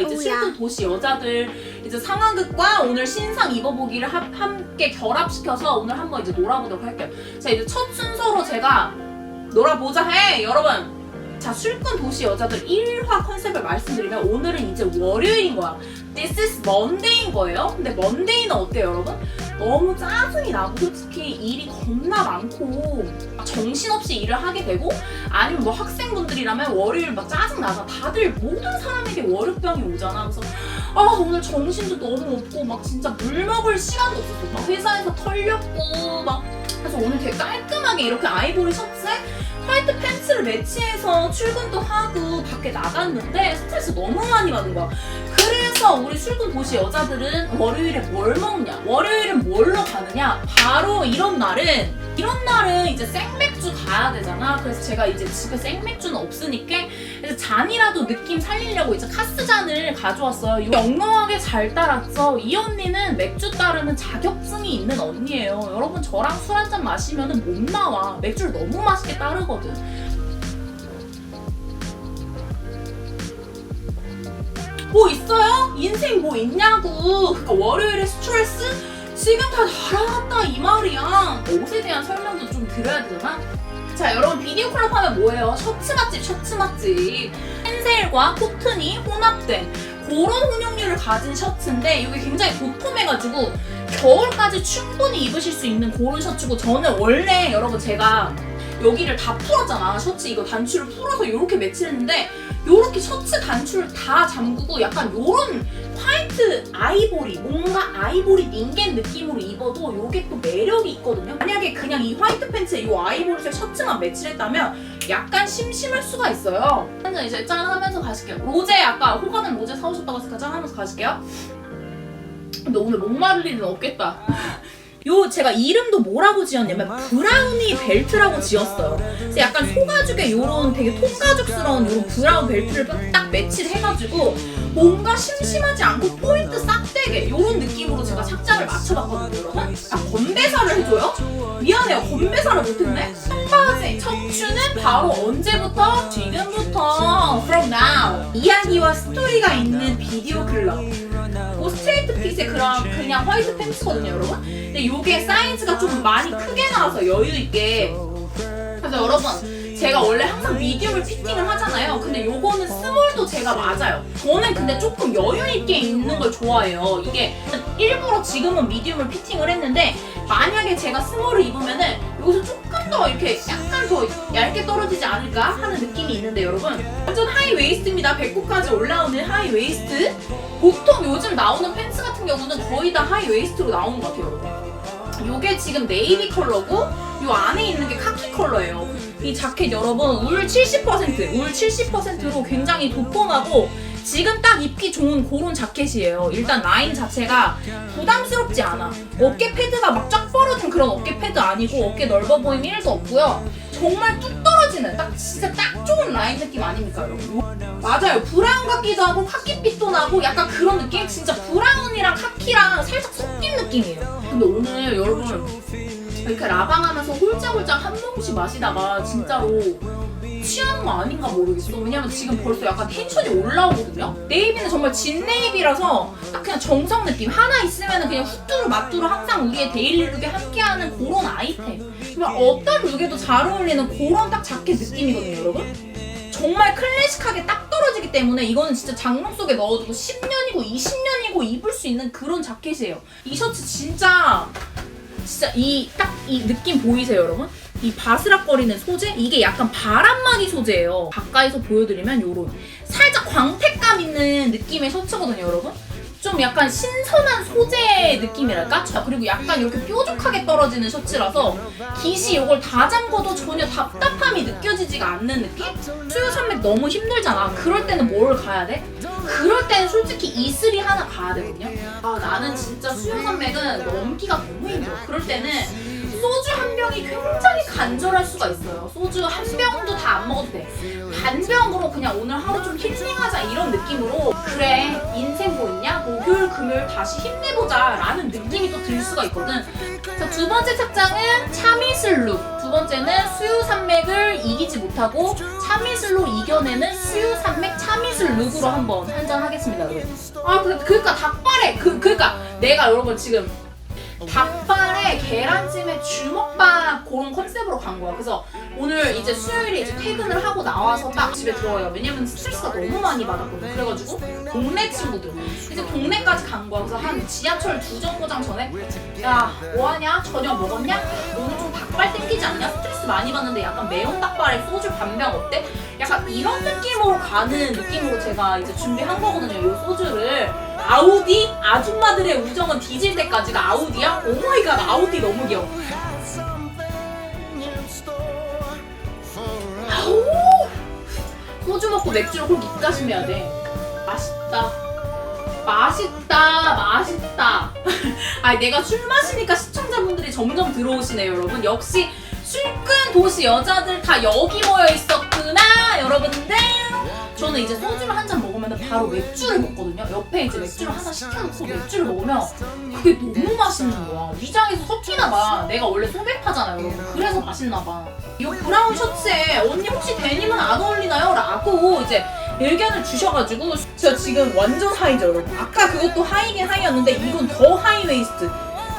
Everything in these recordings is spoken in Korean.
이제 슬픈 도시 여자들 이제 상황극과 오늘 신상 입어보기를 합- 함께 결합시켜서 오늘 한번 이제 놀아보도록 할게요. 자 이제 첫 순서로 제가 놀아보자 해 여러분. 자 술꾼 도시 여자들 1화 컨셉을 말씀드리면 오늘은 이제 월요일인 거야. This is Monday인 거예요. 근데 Monday는 어때요 여러분? 너무 짜증이 나고 솔직히 일이 겁나 많고 정신없이 일을 하게 되고 아니면 뭐 학생분들이라면 월요일 막 짜증 나서 다들 모든 사람에게 월요병이 오잖아. 그래서 아 오늘 정신도 너무 없고 막 진짜 물 먹을 시간도 없었어. 막 회사에서 털렸고 막 그래서 오늘 되게 깔끔하게 이렇게 아이보리 셔츠에 화이트 팬츠를 매치해서 출근도 하고 밖에 나갔는데 스트레스 너무 많이 받은 거야. 그래 서 우리 출근 도시 여자들은 월요일에 뭘 먹냐? 월요일은 뭘로 가느냐? 바로 이런 날은 이런 날은 이제 생맥주 가야 되잖아. 그래서 제가 이제 집에 생맥주는 없으니까 그래서 잔이라도 느낌 살리려고 이제 카스 잔을 가져왔어요. 영롱하게 잘 따랐죠. 이 언니는 맥주 따르는 자격증이 있는 언니예요. 여러분 저랑 술 한 잔 마시면은 못 나와. 맥주를 너무 맛있게 따르거든. 뭐 있어요? 인생 뭐 있냐고. 그러니까 월요일에 스트레스 지금 다 날아갔다 이 말이야. 옷에 대한 설명도 좀 드려야 되잖아. 자 여러분 비디오 클럽 하면 뭐예요? 셔츠 맛집 셔츠 맛집 펜셀과 코튼이 혼합된 그런 훈용률을 가진 셔츠인데 이게 굉장히 도톰해가지고 겨울까지 충분히 입으실 수 있는 그런 셔츠고 저는 원래 여러분 제가 여기를 다 풀었잖아 셔츠 이거 단추를 풀어서 이렇게 매치했는데 요렇게 셔츠 단추를 다 잠그고 약간 요런 화이트 아이보리 뭔가 아이보리 닌겐 느낌으로 입어도 요게 또 매력이 있거든요. 만약에 그냥 이 화이트 팬츠에 요 아이보리색 셔츠만 매치를 했다면 약간 심심할 수가 있어요. 한잔 이제 짠 하면서 가실게요. 로제 아까 호가는 로제 사오셨다고 했으니까 짠 하면서 가실게요. 근데 오늘 목마를 일은 없겠다 요 제가 이름도 뭐라고 지었냐면 브라우니 벨트라고 지었어요. 그래서 약간 소가죽에 요런 되게 통가죽스러운 요런 브라운 벨트를 딱 매치를 해가지고 뭔가 심심하지 않고 포인트 싹 되게 요런 느낌으로 제가 착장을 맞춰봤거든요, 여러분. 아 건배사를 해줘요? 미안해요, 건배사를 못했네. 청바지 척추는 바로 언제부터? 지금부터. From now. 이야기와 스토리가 있는 비디오 클럽. 그 스트레이트 핏의 그런 그냥 화이트 팬츠거든요, 여러분. 근데 요게 사이즈가 좀 많이 크게 나와서 여유 있게. 그래서 여러분, 제가 원래 항상 미디움을 피팅을 하잖아요. 근데 요거는 스몰도 제가 맞아요. 저는 근데 조금 여유 있게 입는 걸 좋아해요. 이게 일부러 지금은 미디움을 피팅을 했는데 만약에 제가 스몰을 입으면은 여기서 조금 더 이렇게 약간 더 얇게 떨어지지 않을까 하는 느낌이 있는데 여러분 완전 하이 웨이스트입니다. 배꼽까지 올라오는 하이 웨이스트. 보통 요즘 나오는 팬츠 같은 경우는 거의 다 하이 웨이스트로 나오는 것 같아요. 여러분. 요게 지금 네이비 컬러고 요 안에 있는 게 카키 컬러예요. 이 자켓 여러분 울 70%, 울 70%로 굉장히 도톰하고 지금 딱 입기 좋은 그런 자켓이에요. 일단 라인 자체가 부담스럽지 않아. 어깨 패드가 막 쫙 벌어진 그런 어깨 패드 아니고 어깨 넓어 보임이 1도 없고요. 정말 뚝 떨어지는 딱 진짜 딱 좋은 라인 느낌 아닙니까 여러분? 맞아요. 브라운 같기도 하고 카키빛도 나고 약간 그런 느낌? 진짜 브라운이랑 카키랑 살짝 섞인 느낌이에요. 근데 오늘 여러분 이렇게 라방하면서 홀짝홀짝 한 모금씩 마시다가 진짜로 취하는 거 아닌가 모르겠어. 왜냐면 지금 벌써 약간 텐션이 올라오거든요. 네이비는 정말 진 네이비라서 딱 그냥 정성 느낌. 하나 있으면 그냥 후뚜루 마뚜루 항상 우리의 데일리 룩에 함께하는 그런 아이템. 정말 어떤 룩에도 잘 어울리는 그런 딱 자켓 느낌이거든요, 여러분. 정말 클래식하게 딱 떨어지기 때문에 이거는 진짜 장롱 속에 넣어두고 10년이고 20년이고 입을 수 있는 그런 자켓이에요. 이 셔츠 진짜 진짜 이 딱이 느낌 보이세요, 여러분? 이 바스락거리는 소재 이게 약간 바람막이 소재예요. 가까이서 보여드리면 요런 살짝 광택감 있는 느낌의 셔츠거든요, 여러분. 좀 약간 신선한 소재 느낌이랄까? 자, 그리고 약간 이렇게 뾰족하게 떨어지는 셔츠라서 깃이 이걸 다 잠궈도 전혀 답답함이 느껴지지가 않는 느낌? 수요 산맥 너무 힘들잖아. 그럴 때는 뭘 가야 돼? 그럴 때는 솔직히 이슬이 하나 가야 되거든요. 아, 나는 진짜 수요 산맥은 넘기가 너무 힘들어. 그럴 때는 소주 한 병이 굉장히 간절할 수가 있어요. 소주 한 병도 다 안 먹어도 돼. 반 병으로 그냥 오늘 하루 좀 힐링하자 이런 느낌으로 그래 인생 뭐 있냐? 목요일 금요일 다시 힘내보자 라는 느낌이 또 들 수가 있거든. 자, 두 번째 착장은 참이슬 룩. 두 번째는 수유 산맥을 이기지 못하고 참이슬로 이겨내는 수유 산맥 참이슬 룩으로 한번 한잔하겠습니다, 여러분. 아, 그, 그니까 닭발에, 그, 그니까 내가 여러분 지금 닭발에 계란찜에 주먹밥 그런 컨셉으로 간 거야. 그래서 오늘 이제 수요일에 이제 퇴근을 하고 나와서 딱 집에 들어와요. 왜냐면 스트레스가 너무 많이 받았거든. 그래가지고 동네 친구들 이제 동네까지 간 거야. 그래서 한 지하철 두 정거장 전에 야 뭐하냐? 저녁 먹었냐? 오늘 좀 닭발 땡기지 않냐? 스트레스 많이 받는데 약간 매운 닭발에 소주 반병 어때? 약간 이런 느낌으로 가는 느낌으로 제가 이제 준비한 거거든요. 이 소주를 아우디 아줌마들의 우정은 뒤질 때까지가 아우디야? 오마이갓 아우디 너무 귀여워. 아우 소주 먹고 맥주를 꼭 입가심해야 돼. 맛있다. 맛있다, 맛있다. 아, 내가 술 마시니까 시청자분들이 점점 들어오시네요, 여러분. 역시 술꾼 도시 여자들 다 여기 모여 있었구나, 여러분들. 저는 이제 소주를 한잔 먹으면 바로 맥주를 먹거든요. 옆에 이제 맥주를 하나 시켜놓고 맥주를 먹으면 그게 너무 맛있는 거야. 위장에서 섞이나 봐. 내가 원래 소백파잖아요, 여러분. 그래서 맛있나 봐. 이 브라운 셔츠에 언니 혹시 데님은 안 어울리나요? 라고 이제 의견을 주셔가지고 저 지금 완전 하이죠, 여러분. 아까 그것도 하이긴 하이였는데 이건 더 하이 웨이스트.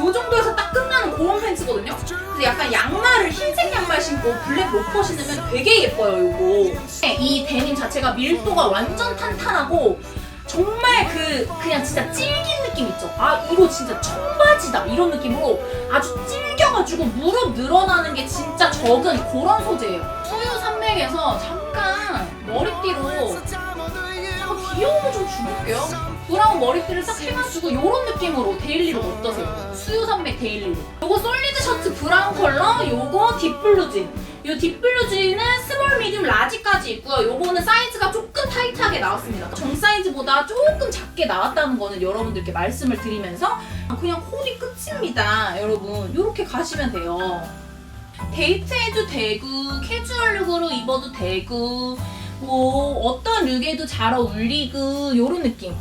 요 정도에서 딱 끝나는 그런 팬츠거든요. 그래서 약간 양말을 흰색 양말 신고 블랙 로퍼 신으면 되게 예뻐요, 요거. 이 데님 자체가 밀도가 완전 탄탄하고 정말 그 그냥 진짜 질긴 느낌 있죠. 아 이거 진짜 청바지다 이런 느낌으로 아주 질겨가지고 무릎 늘어나는 게 진짜 적은 그런 소재예요. 수유 산맥에서 잠깐 머리띠로 아, 귀여움을 좀 줄게요. 브라운 머리띠를 싹 해가지고 이런 느낌으로 데일리룩 어떠세요? 수유 산맥 데일리룩. 요거 솔리드 셔츠 브라운 컬러, 요거 딥블루진. 요 딥블루진은 스몰, 미디움, 라지까지 있고요. 요거는 사이즈가 조금 타이트하게 나왔습니다. 정 사이즈보다 조금 작게 나왔다는 거는 여러분들께 말씀을 드리면서 그냥 코디 끝입니다. 여러분, 요렇게 가시면 돼요. 데이트해도 되고, 캐주얼 룩으로 입어도 되고, 뭐 어떤 룩에도 잘 어울리고 요런 느낌.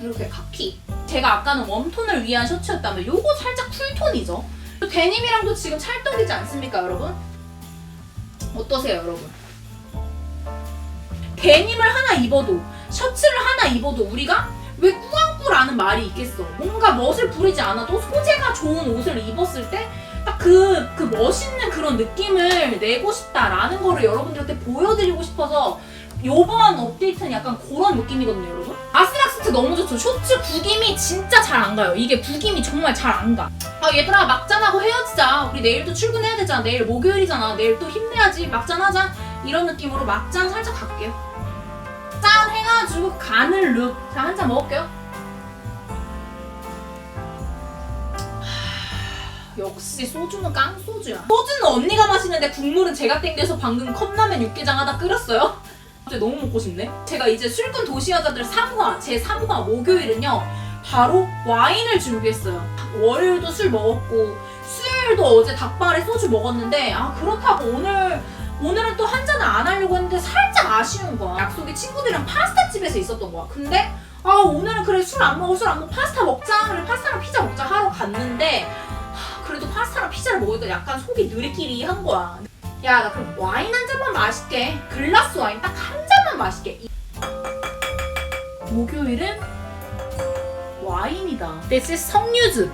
이렇게 카키. 제가 아까는 웜톤을 위한 셔츠였다면 요거 살짝 쿨톤이죠. 데님이랑도 지금 찰떡이지 않습니까, 여러분? 어떠세요, 여러분? 데님을 하나 입어도 셔츠를 하나 입어도 우리가 왜 꾸안꾸라는 말이 있겠어? 뭔가 멋을 부리지 않아도 소재가 좋은 옷을 입었을 때딱 그 그 멋있는 그런 느낌을 내고 싶다라는 거를 여러분들한테 보여드리고 싶어서 요번 업데이트는 약간 그런 느낌이거든요, 여러분. 아스락스트 너무 좋죠. 쇼츠 구김이 진짜 잘 안 가요. 이게 구김이 정말 잘 안 가. 아, 얘들아, 막잔하고 헤어지자. 우리 내일도 출근해야 되잖아. 내일 목요일이잖아. 내일 또 힘내야지. 막잔하자. 이런 느낌으로 막잔 살짝 갈게요. 짠 해가지고 간을 룩. 자, 한 잔 먹을게요. 역시 소주는 깡소주야. 소주는 언니가 마시는데 국물은 제가 땡겨서 방금 컵라면 육개장 하나 끓였어요. 갑자기 너무 먹고 싶네. 제가 이제 술꾼 도시 여자들 3화, 제 3화 목요일은요. 바로 와인을 준비했어요. 월요일도 술 먹었고 수요일도 어제 닭발에 소주 먹었는데 아 그렇다고 오늘 오늘은 또 한 잔을 안 하려고 했는데 살짝 아쉬운 거야. 약속이 친구들이랑 파스타 집에서 있었던 거야. 근데 아 오늘은 그래 술 안 먹어 술 안 먹어 파스타 먹자 그래 파스타랑 피자 먹자 하, 피자를 먹으니까 약간 속이 느리끼리 한 거야. 야 나 그럼 와인 한 잔만 마실게. 글라스 와인 딱 한 잔만 마실게. 이- 목요일은 와인이다. This is 석류즙.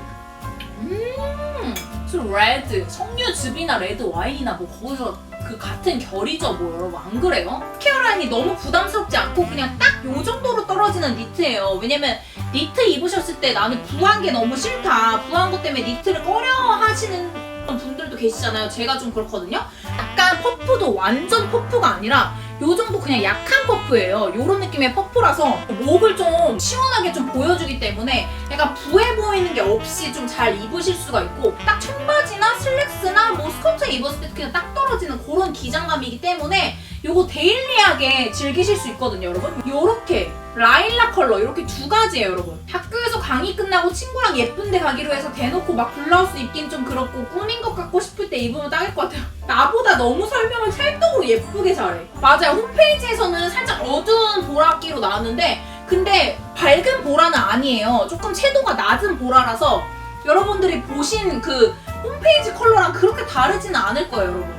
음, 저 레드. 석류즙이나 레드 와인이나 뭐 거기서 그 같은 결이죠, 뭐 여러분 안 그래요? 케어라인이 너무 부담스럽지 않고 그냥 딱 요 정도로 떨어지는 니트예요. 왜냐면 니트 입으셨을 때 나는 부한 게 너무 싫다. 부한 것 때문에 니트를 꺼려 하시는 분들도 계시잖아요. 제가 좀 그렇거든요. 약간 퍼프도 완전 퍼프가 아니라 요 정도 그냥 약한 퍼프예요. 요런 느낌의 퍼프라서 목을 좀 시원하게 좀 보여주기 때문에 약간 부해 보이는 게 없이 좀 잘 입으실 수가 있고 딱 청바지나 슬랙스나 뭐 스커트 입었을 때 그냥 딱 떨어지는 그런 기장감이기 때문에 요거 데일리하게 즐기실 수 있거든요, 여러분. 요렇게 라일락 컬러 이렇게 두 가지예요, 여러분. 학교에서 강의 끝나고 친구랑 예쁜데 가기로 해서 대놓고 막 블라우스 입긴 좀 그렇고 꾸민 것 같고 싶을 때 입으면 딱일 것 같아요. 나보다 너무 설명을 찰떡으로 예쁘게 잘해. 맞아요. 홈페이지에서는 살짝 어두운 보라기로 나왔는데 근데 밝은 보라는 아니에요. 조금 채도가 낮은 보라라서 여러분들이 보신 그 홈페이지 컬러랑 그렇게 다르지는 않을 거예요, 여러분.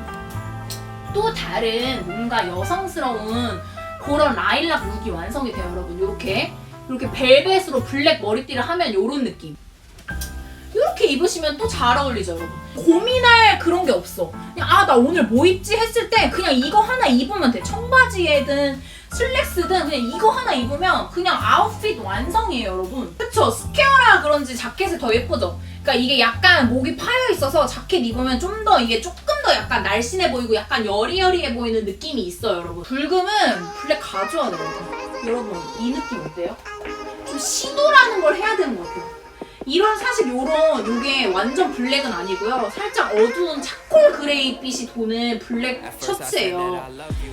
또 다른 뭔가 여성스러운 그런 라일락 룩이 완성이 돼요, 여러분. 이렇게 이렇게 벨벳으로 블랙 머리띠를 하면 이런 느낌. 이렇게 입으시면 또 잘 어울리죠, 여러분. 고민할 그런 게 없어. 그냥 아 나 오늘 뭐 입지 했을 때 그냥 이거 하나 입으면 돼. 청바지에든 슬랙스든 그냥 이거 하나 입으면 그냥 아웃핏 완성이에요, 여러분. 그쵸? 스퀘어라 그런지 자켓이 더 예쁘죠? 그러니까 이게 약간 목이 파여 있어서 자켓 입으면 좀 더 이게 조금 더 약간 날씬해 보이고 약간 여리여리해 보이는 느낌이 있어요, 여러분. 붉음은 블랙 가져야 돼요, 여러분. 여러분, 이 느낌 어때요? 좀 시도라는 걸 해야 되는 것 같아요. 이런 사실 요런 요게 완전 블랙은 아니고요. 살짝 어두운 차콜 그레이 빛이 도는 블랙 셔츠예요.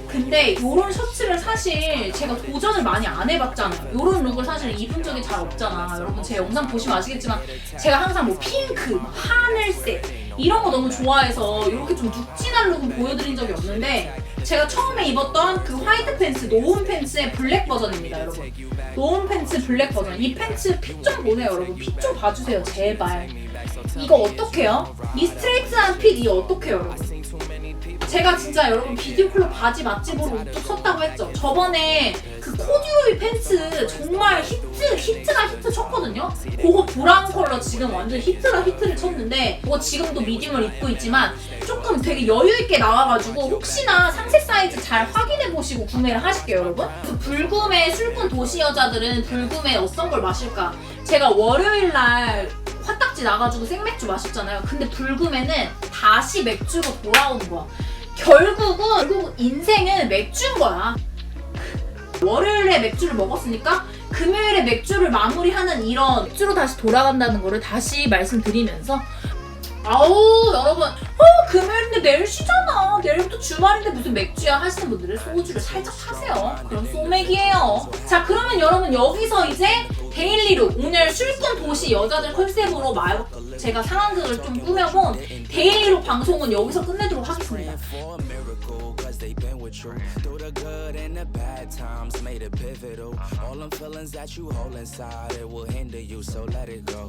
근데 요런 셔츠를 사실 제가 도전을 많이 안 해봤잖아요. 요런 룩을 사실 입은 적이 잘 없잖아. 여러분 제 영상 보시면 아시겠지만 제가 항상 뭐 핑크, 뭐 하늘색 이런 거 너무 좋아해서 이렇게 좀 눅진한 룩은 보여드린 적이 없는데 제가 처음에 입었던 그 화이트 팬츠, 노운 팬츠의 블랙 버전입니다, 여러분. 노운 팬츠 블랙 버전. 이 팬츠 핏 좀 보세요, 여러분. 핏 좀 봐주세요, 제발. 이거 어떡해요? 이 스트레이트한 핏 이거 어떡해요, 여러분? 제가 진짜 여러분 비디오 클럽 바지 맛집으로 우뚝 섰다고 했죠. 저번에 그 코듀로이 팬츠 정말 히트 히트가 히트 쳤거든요. 그거 브라운 컬러 지금 완전 히트가 히트를 쳤는데 그거 지금도 미디움을 입고 있지만 조금 되게 여유 있게 나와가지고 혹시나 상세 사이즈 잘 확인해 보시고 구매를 하실게요, 여러분. 그 불금의 술꾼 도시 여자들은 불금에 어떤 걸 마실까? 제가 월요일 날 화딱지 나가지고 생맥주 마셨잖아요. 근데 불금에는 다시 맥주로 돌아오는 거야. 결국은 결국 인생은 맥주인 거야. 월요일에 맥주를 먹었으니까 금요일에 맥주를 마무리하는 이런 맥주로 다시 돌아간다는 거를 다시 말씀드리면서 아우 여러분. 어 금요일인데 내일 쉬잖아. 내일부터 주말인데 무슨 맥주야 하시는 분들은 소주를 살짝 사세요. 그럼 소맥이에요. 자 그러면 여러분 여기서 이제 데일리룩 오늘 술꾼 도시 여자들 컨셉으로 말 제가 상황극을 좀 꾸며본 데일리룩 방송은 여기서 끝내도록 하겠습니다 so let it go.